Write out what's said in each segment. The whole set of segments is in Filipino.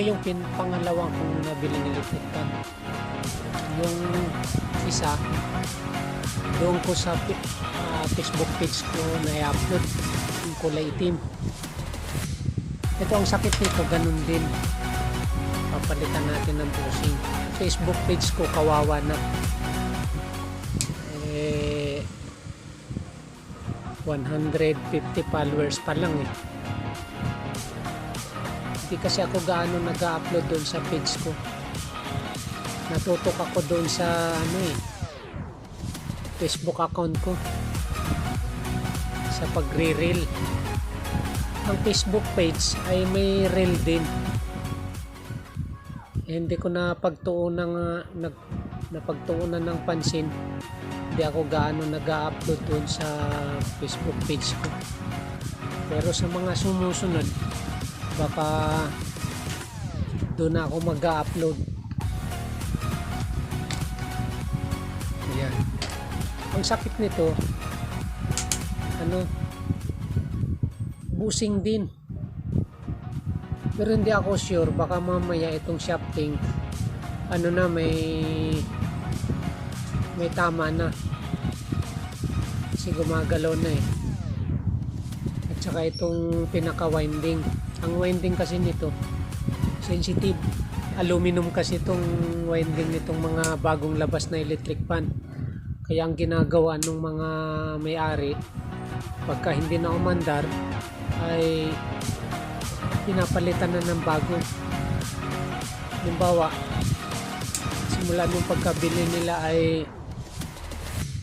Ito yung pin pangalawang kong nabili electric fan. Yung isa, doon ko sa ah, Facebook page ko na i-upload yung kulay itim. Ito ang sakit nito, ganun din. Papalitan natin ng bushing. Facebook page ko, kawawa na. Eh, 150 followers pa lang eh. Hindi kasi ako gaano nag-upload doon sa page ko. Natutok ako doon sa ano eh, Facebook account ko. Sa pagre-reel. Ang Facebook page ay may reel din. Eh, hindi ko na pagtuunan ng nag napagtuunan ng pansin hindi ako gaano nag-upload doon sa Facebook page ko pero sa mga sumusunod baka doon ako mag-upload. Yan ang sakit nito ano busing din. Pero hindi ako sure baka mamaya itong shafting ano na may may tama na. Kasi gumagalaw na eh. At saka itong pinaka winding ang winding kasi nito sensitive. Aluminum kasi itong winding nitong mga bagong labas na electric fan. Kaya ang ginagawa ng mga may-ari pagka hindi na umandar ay pinapalitan na ng bago. Halimbawa simula nung pagkabili nila ay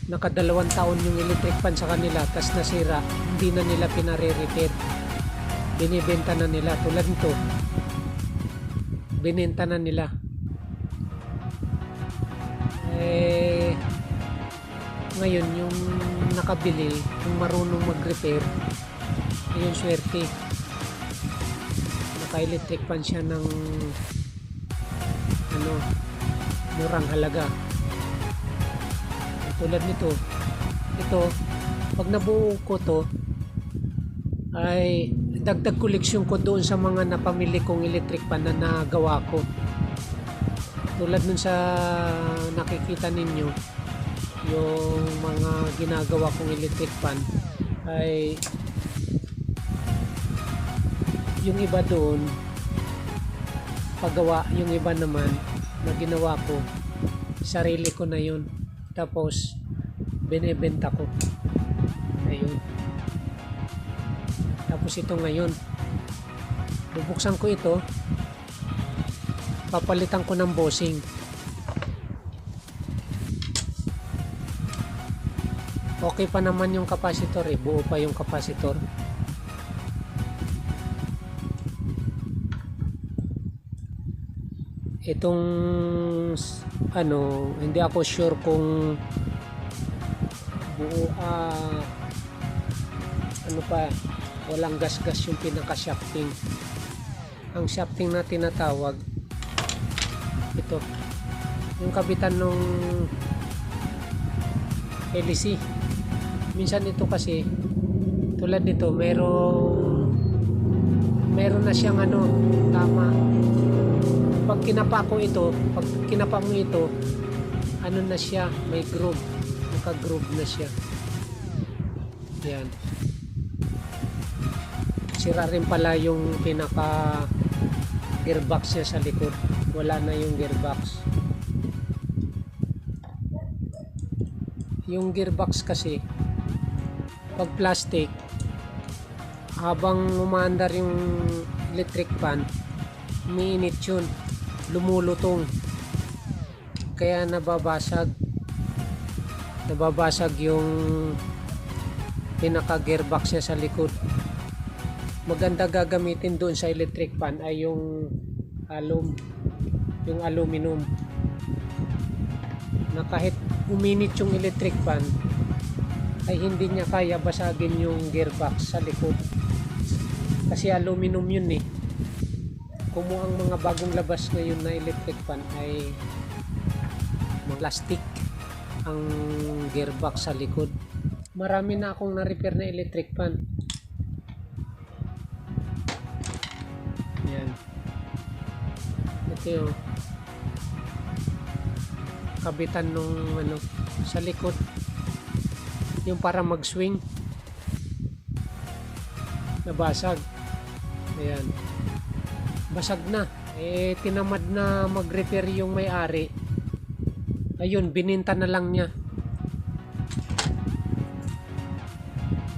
nakadalawang taon yung electric fan sa kanila tas nasira hindi na nila pinare-repair binibenta na nila. Tulad nito. Binenta na nila. Eh ngayon yung nakabili yung marunong mag-repair ayun swerte. Naka-electric fan siya ng ano murang halaga. Tulad nito ito pag nabuo ko to ay dagdag koleksyon ko doon sa mga napamili kong electric fan na nagawa ko. Tulad nun sa nakikita ninyo yung mga ginagawa kong electric fan ay yung iba doon paggawa yung iba naman na ginawa ko sarili ko na yun. Tapos binebenta ko tapos ito ngayon. Bubuksan ko ito. Papalitan ko ng bossing. Okay pa naman yung capacitor eh. Buo pa yung capacitor. Itong ano hindi ako sure kung buo ah, ano pa walang gas-gas yung pinaka shafting ang shafting na tinatawag ito yung kabitan nung LEC minsan ito kasi tulad nito merong meron na siyang ano tama. Pag kinapa ko ito pag kinapa mo ito ano na siya may groove. Naka groove na siya. Yan sira rin pala yung pinaka gearbox niya sa likod. Wala na yung gearbox. Yung gearbox kasi pag plastic habang umaandar yung electric fan umiinit yun lumulutong. Kaya nababasag nababasag yung pinaka gearbox niya sa likod maganda gagamitin doon sa electric fan ay yung alum yung aluminum. Na kahit uminit yung electric fan ay hindi niya kaya basagin yung gearbox sa likod. Kasi aluminum yun eh. Kumuha ang mga bagong labas ngayon na electric fan ay plastic ang gearbox sa likod. Marami na akong na-repair na electric fan ito yung kabitan nung ano sa likod. Yung para mag-swing. Nabasag. Ayan. Basag na. Eh tinamad na mag-repair yung may-ari. Ayun bininta na lang niya.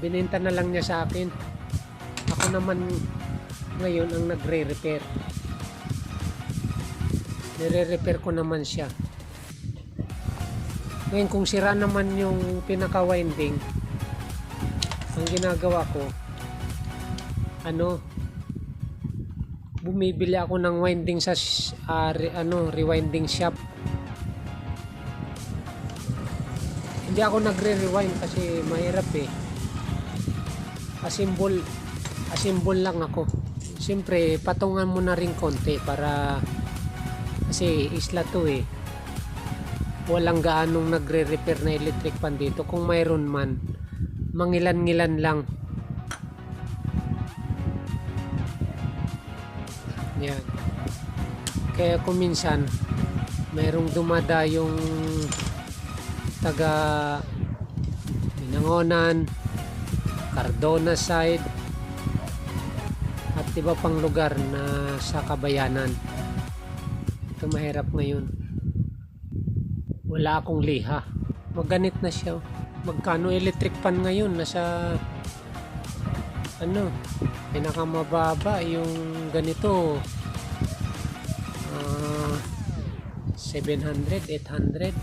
Bininta na lang niya sa akin. Ako naman ngayon ang nagre-repair nire-repair ko naman siya. Ngayon kung sira naman yung pinaka winding ang ginagawa ko ano bumibili ako ng winding sa ah, re- ano rewinding shop. Hindi ako nagre-rewind kasi mahirap eh. Asimbol asimbol lang ako. Siyempre patungan mo na rin konti para kasi isla to eh. Walang gaanong nagre-repair na electric pan dito. Kung mayroon man mangilan-ngilan lang. Yan. Kaya kung minsan mayroong dumada yung taga Binangonan Cardona side at iba pang lugar na sa kabayanan mahirap ngayon. Wala akong liha. Maganit na siya. Magkano electric pan ngayon? Nasa ano pinakamababa yung ganito. Ah 700 800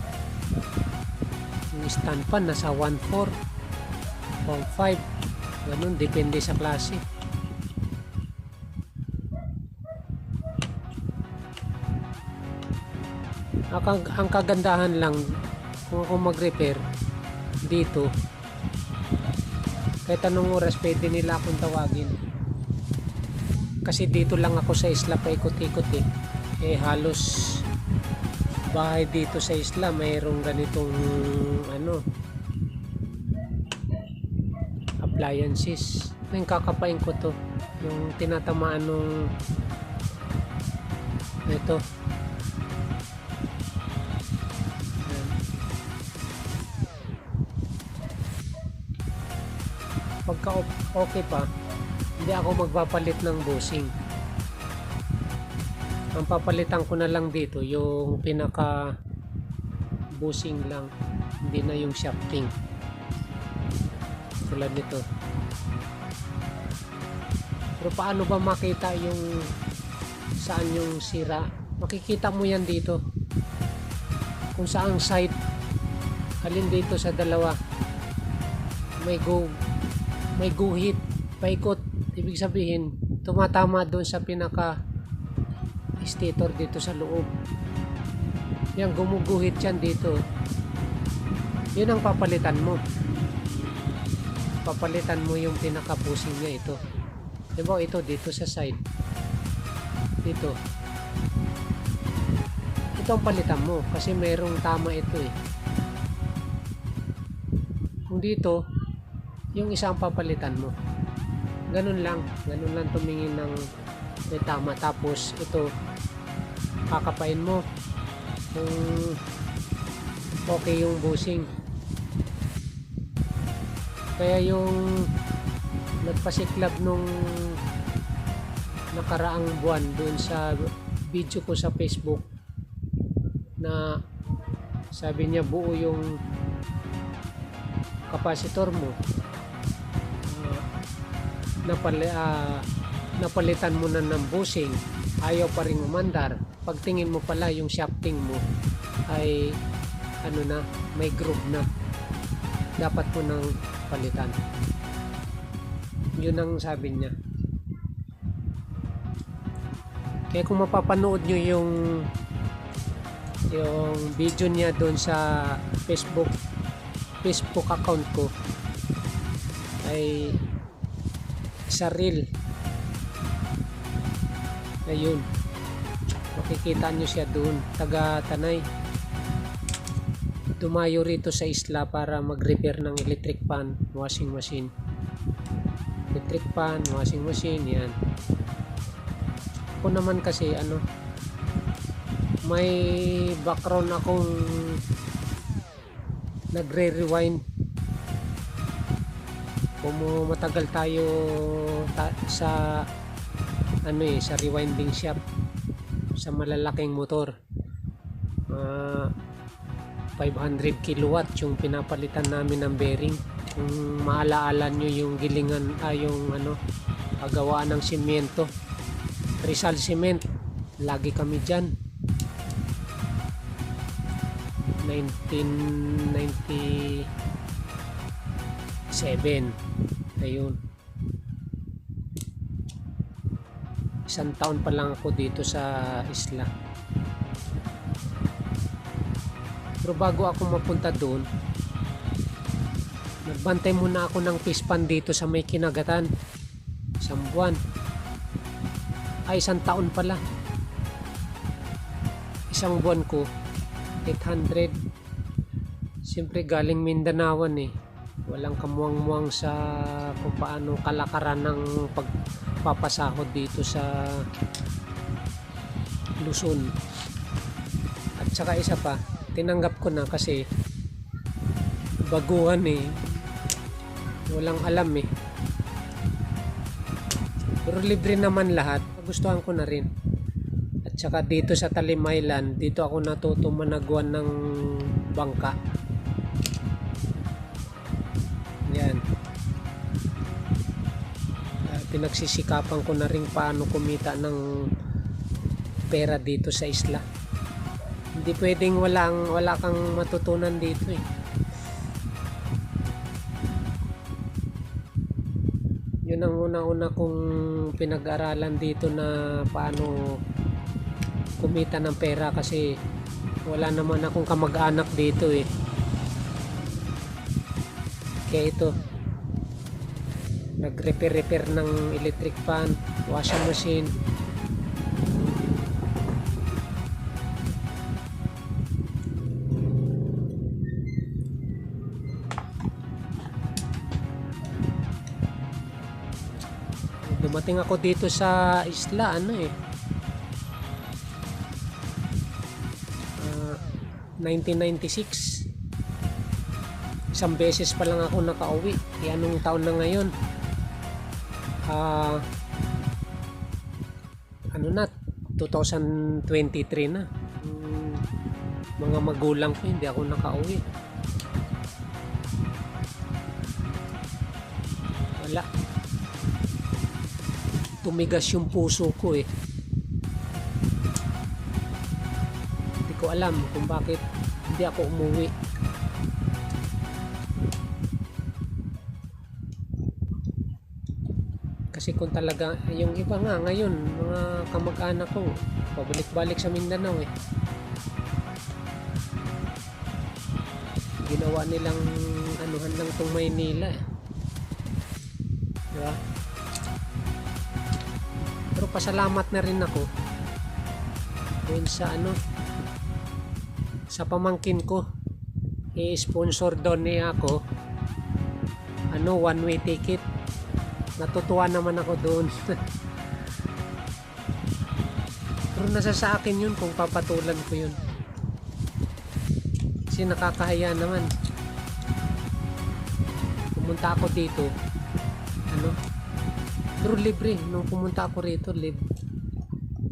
yung stand pan nasa 1.4 1.5 ganun depende sa klase ang, ang kagandahan lang kung ako mag-repair dito kahit anong oras pwede nila akong tawagin. Kasi dito lang ako sa isla paikot-ikot eh eh halos bahay dito sa isla mayroong ganitong ano appliances. Yung kakapain ko to yung tinatamaan nung ito okay pa. Hindi ako magpapalit ng busing ang papalitan ko na lang dito yung pinaka busing lang hindi na yung shafting. Tulad nito. Pero paano ba makita yung saan yung sira? Makikita mo yan dito. Kung saang side alin dito sa dalawa? May go may guhit paikot. Ibig sabihin tumatama doon sa pinaka stator dito sa loob. Yan gumuguhit yan dito yun ang papalitan mo. Papalitan mo yung pinaka pusing niya ito. Di ba ito dito sa side. Dito. Ito ang palitan mo kasi merong tama ito eh. Kung dito yung isa ang papalitan mo. Ganun lang. Ganun lang tumingin ng may tama. Tapos ito kakapain mo. Kung okay yung busing kaya yung nagpasiklab nung nakaraang buwan doon sa video ko sa Facebook na sabi niya buo yung kapasitor mo napali, ah, napalitan mo na ng busing ayaw pa rin umandar. Pagtingin mo pala yung shafting mo ay ano na may groove na. Dapat mo nang palitan. Yun ang sabi niya. Kaya kung mapapanood nyo yung yung video niya doon sa Facebook Facebook account ko ay sa reel ayun. Makikita nyo siya doon taga Tanay. Dumayo rito sa isla para mag-repair ng electric pan washing machine. Electric pan washing machine yan. Ako naman kasi ano may background akong nagre-rewind kung matagal tayo ta- sa ano eh sa rewinding shop sa malalaking motor Ah, 500 kilowatt yung pinapalitan namin ng bearing. Kung maalaala nyo yung gilingan ah, yung ano pagawaan ng simyento Rizal Cement lagi kami dyan 1997 ayun. Isang taon pa lang ako dito sa isla. Pero bago ako mapunta doon nagbantay muna ako ng pispan dito sa may kinagatan. Isang buwan. Ay isang taon pala. Isang buwan ko. 800 siyempre galing Mindanawan eh walang kamuang-muang sa kung paano kalakaran ng pagpapasahod dito sa Luzon. At saka isa pa tinanggap ko na kasi baguhan eh. Walang alam eh. Pero libre naman lahat. Gustuhan ko na rin. At saka dito sa Talim dito ako natuto managwan ng bangka pinagsisikapan ko na rin paano kumita ng pera dito sa isla. Hindi pwedeng walang wala kang matutunan dito eh. Yun ang una-una kong pinag-aralan dito na paano kumita ng pera kasi wala naman akong kamag-anak dito eh. Kaya ito nag-repair-repair ng electric fan washing machine. Dumating ako dito sa isla ano eh. Ah, 1996 isang beses pa lang ako nakauwi. Eh anong taon na ngayon ah ano na 2023 na. Hmm, mga magulang ko hindi ako nakauwi. Wala. Tumigas yung puso ko eh. Hindi ko alam kung bakit hindi ako umuwi kasi kung talaga yung iba nga ngayon mga kamag-anak ko pabalik-balik sa Mindanao eh. Ginawa nilang anuhan lang tong Maynila eh. di ba? Pero pasalamat na rin ako dun sa ano sa pamangkin ko. I-sponsor doon niya ako ano one way ticket natutuwa naman ako doon. Pero nasa sa akin yun kung papatulan ko yun. Kasi nakakahiya naman. Pumunta ako dito ano? Pero libre nung pumunta ako rito libre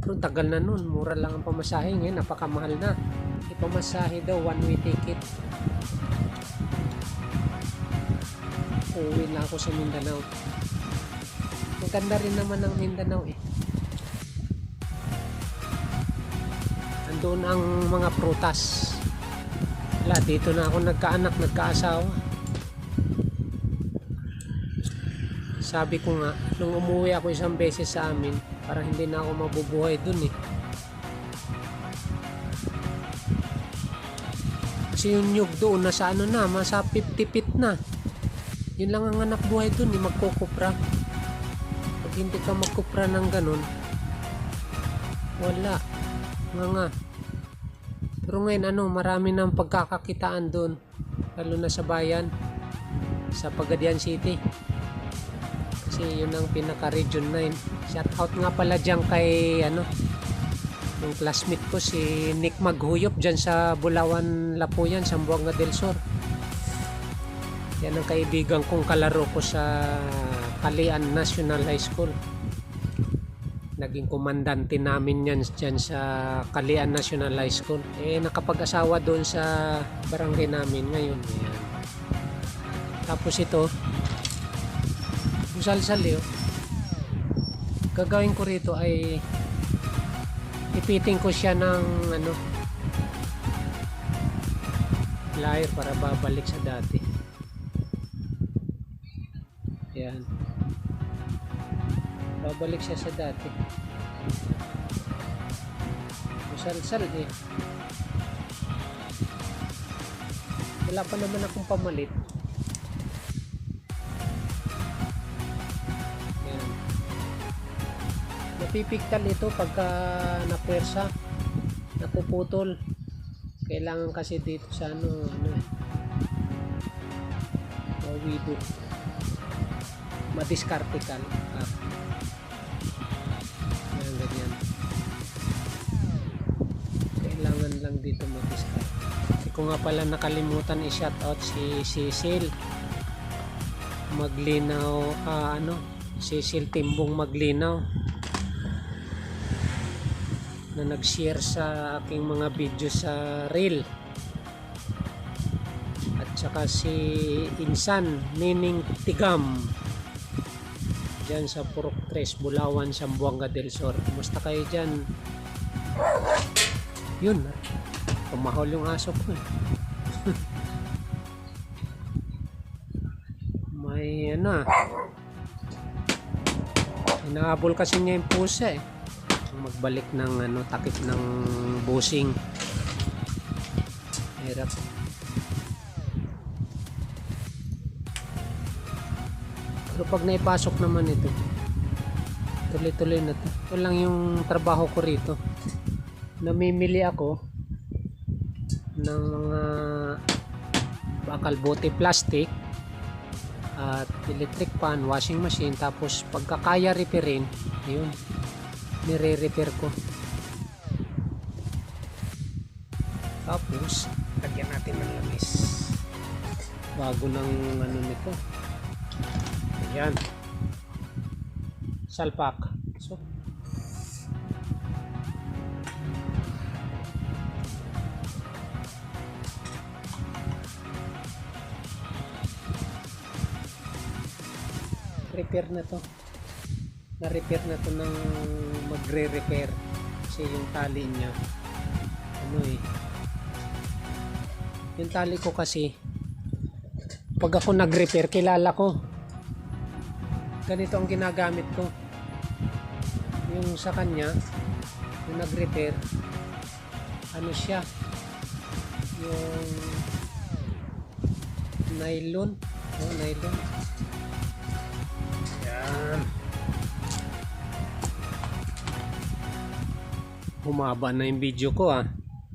pero tagal na nun. Mura lang ang pamasahe ngayon napakamahal na. Ipamasahe daw one way ticket. Uuwi na ako sa Mindanao maganda rin naman ang Mindanao eh. Andun ang mga prutas. Wala dito na ako nagkaanak nagkaasawa. Sabi ko nga nung umuwi ako isang beses sa amin para hindi na ako mabubuhay dun eh. Kasi yung nyug doon nasa ano na masa 50 feet na. Yun lang ang anak buhay dun eh magkukupra hindi ka magkupra ng ganun. Wala. Nga nga. Pero ngayon ano marami ng pagkakakitaan doon. Lalo na sa bayan. Sa Pagadian City. Kasi yun ang pinaka region 9 shout out nga pala dyan kay ano Yung classmate ko si Nick Maghuyop dyan sa Bulawan, Lapuyan, Sambuanga del Sur. Yan ang kaibigan kong kalaro ko sa Kalian National High School. Naging komandante namin yan dyan sa Kalian National High School. Eh, nakapag-asawa doon sa barangay namin ngayon. Ayan. Tapos ito, busal-sal yun. Gagawin ko rito ay ipiting ko siya ng ano plier para babalik sa dati. Yan. Babalik siya sa dati. Busal-sal eh. Wala pa naman akong pamalit. Yan. Napipiktal ito pagka napwersa. Napuputol. Kailangan kasi dito sa ano, ano eh. Madiskarte ka. Ah. Yan, ganyan. Kailangan lang dito madiskarte. Hindi ko nga pala nakalimutan i-shoutout si Cecil. Maglinaw, ah, ano, Cecil Timbong Maglinaw na nag-share sa aking mga video sa reel at saka si Insan Nining Tigam dyan sa Purok 3 Bulawan, Sambuanga del Sur. Kumusta kayo dyan? Yun pumahol yung aso ko eh. may ano ah. Inaabol kasi niya yung pusa eh. Magbalik ng ano takip ng busing. Hirap. pero pag naipasok naman ito tuloy tuloy na to. Ito lang yung trabaho ko rito. Namimili ako ng mga bakal bote plastic at electric pan, washing machine tapos pagkakaya repairin yun nire-repair ko. Tapos lagyan natin ng lamis. Bago ng ano nito ayan. Salpak so repair na to. Na-repair na to ng magre-repair kasi yung tali niya. Ano eh. Yung tali ko kasi pag ako nag-repair kilala ko ganito ang ginagamit ko. Yung sa kanya yung nag-repair ano siya? Yung nylon. Oh, nylon. Yan. Humaba na yung video ko ah.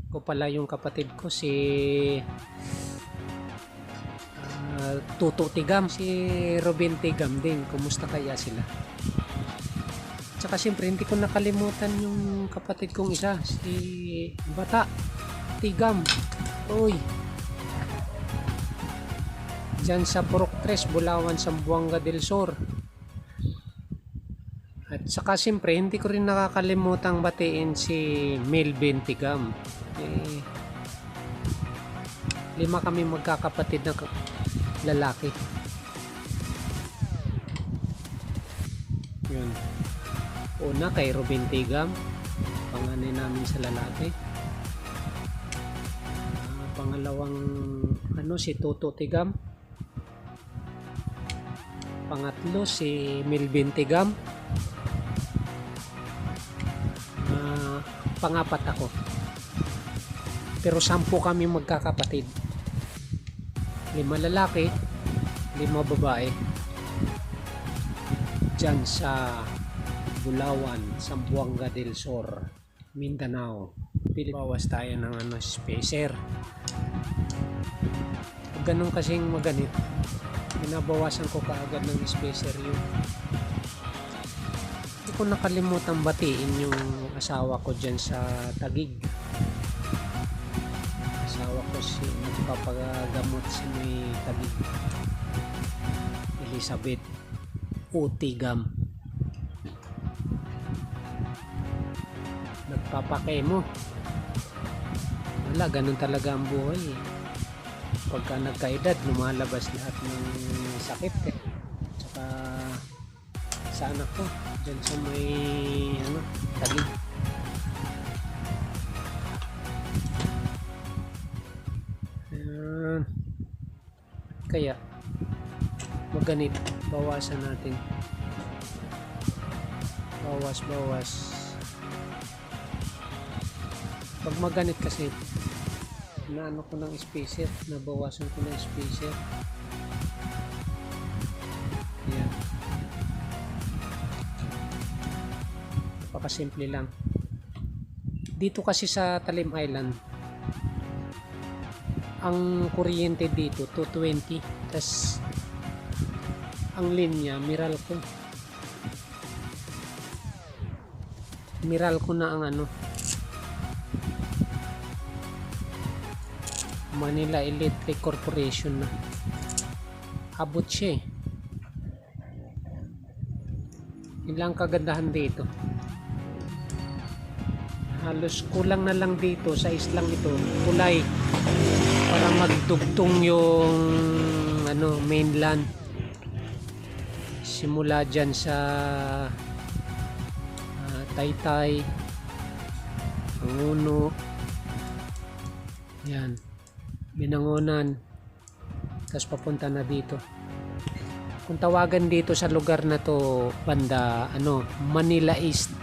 Ko pala yung kapatid ko si Tuto Tigam. Si Robin Tigam din kumusta kaya sila? Tsaka siyempre hindi ko nakalimutan yung kapatid kong isa si Bata Tigam. Uy! Dyan sa Purok 3 Bulawan Sambuanga del Sur. At saka siyempre, hindi ko rin nakakalimutang batiin si Melvin Tigam. Eh, lima kami magkakapatid na lalaki. Yun. Una kay Robin Tigam, panganay namin sa lalaki. Ah, pangalawang ano si Toto Tigam. Pangatlo si Melvin Tigam. Ah, pangapat ako. Pero sampu kami magkakapatid. Lima lalaki, lima babae. Diyan sa Bulawan, Sambuanga del Sur, Mindanao. Pilibawas tayo ng ano, spacer. Pag ganun kasing maganit, binabawasan ko kaagad ng spacer yung hindi ko nakalimutan batiin yung asawa ko dyan sa Tagig. Asawa ko si nagpapagamot si may Tagig. Elizabeth Utigam. Nagpapakemo. Wala, ganun talaga ang buhay eh. Pagka nagkaedad, lumalabas lahat ng sakit eh. Tsaka sa anak ko, dyan sa may ano, tagig. Kaya, maganit, bawasan natin. Bawas, bawas. Pag maganit kasi, naano ko ng spacer, nabawasan ko ng spacer. Ayan. Napakasimple lang. Dito kasi sa Talim Island, ang kuryente dito 220 tas ang linya Meralco Meralco na ang ano. Manila Electric Corporation na. Abot siya eh. Ilang kagandahan dito? Halos kulang na lang dito sa islang ito. Tulay para magdugtong yung ano mainland. Simula dyan sa ah, Taytay Panguno yan. Binangonan. Tapos papunta na dito. Kung tawagan dito sa lugar na to banda ano Manila East.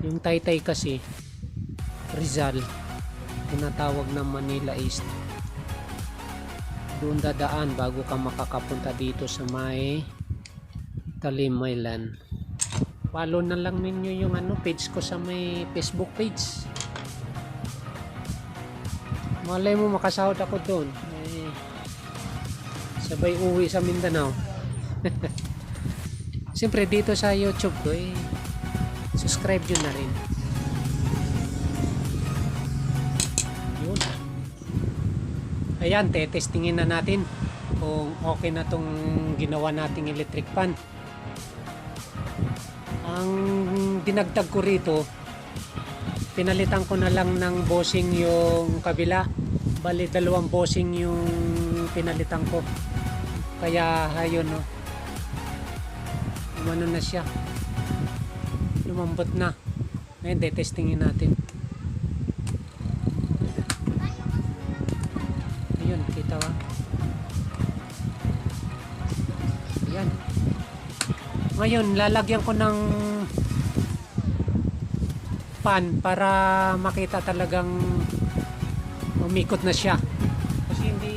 Yung Taytay kasi Rizal. Tinatawag na Manila East. Doon dadaan bago ka makakapunta dito sa may Talim Island follow na lang ninyo yung ano page ko sa may Facebook page. Malay mo makasahod ako doon. Eh, sabay uwi sa Mindanao. Siyempre dito sa YouTube ko eh subscribe nyo na rin ayan testingin na natin kung okay na tong ginawa nating electric fan. Ang dinagdag ko rito pinalitan ko na lang ng bossing yung kabila. Bali dalawang bossing yung pinalitan ko. Kaya ayun no. Umano na siya? Lumambot na. Ngayon detestingin natin ngayon lalagyan ko ng pan para makita talagang umikot na siya. Kasi hindi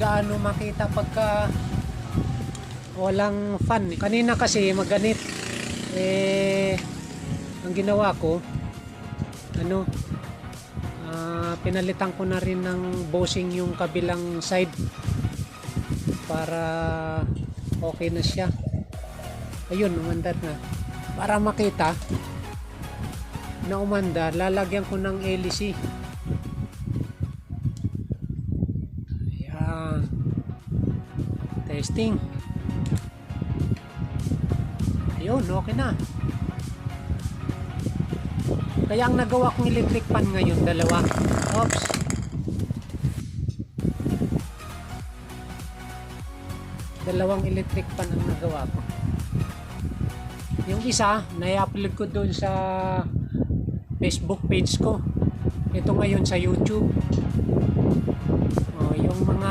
gaano makita pagka walang fan. Kanina kasi maganit. Eh ang ginawa ko ano ah, pinalitan ko na rin ng bossing yung kabilang side para okay na siya ayun umandar na para makita na umandar lalagyan ko ng LC ayan testing ayun okay na kaya ang nagawa kong electric fan ngayon, dalawa. Oops. Dalawang electric fan ang nagawa ko. Isa, na-upload ko doon sa Facebook page ko. Ito ngayon sa YouTube. Oh, yung mga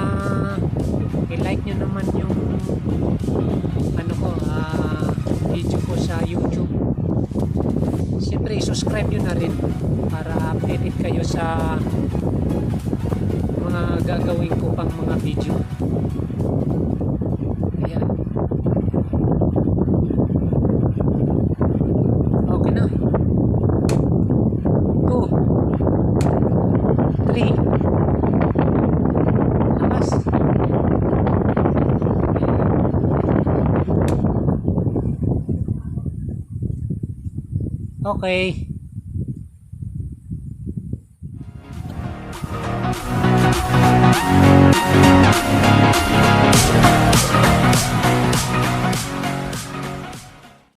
i-like nyo naman yung ano ko, ah, video ko sa YouTube siyempre subscribe nyo na rin para updated kayo sa mga gagawin ko pang mga video ayan okay na 2 3 lakas Okay.